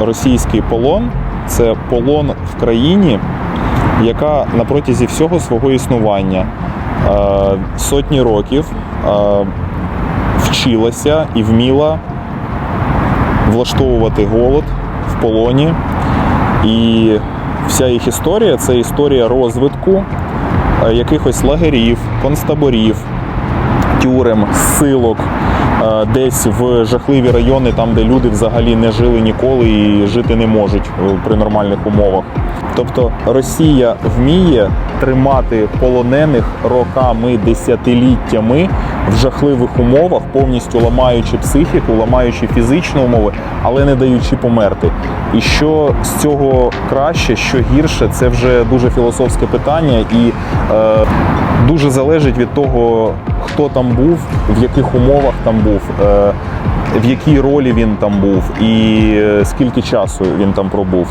російський полон це полон в країні, яка на протязі всього свого існування е, сотні років е, вчилася і вміла влаштовувати голод в полоні. І вся їх історія це історія розвитку е, якихось лагерів, концтаборів, тюрем, силок, е, десь в жахливі райони, там, де люди взагалі не жили ніколи і жити не можуть е, при нормальних умовах. Тобто Росія вміє тримати полонених роками, десятиліттями в жахливих умовах, повністю ламаючи психіку, ламаючи фізичні умови, але не даючи померти. І що з цього краще, що гірше, це вже дуже філософське питання, і е, дуже залежить від того, хто там був, в яких умовах там був, е, в якій ролі він там був, і е, скільки часу він там пробув.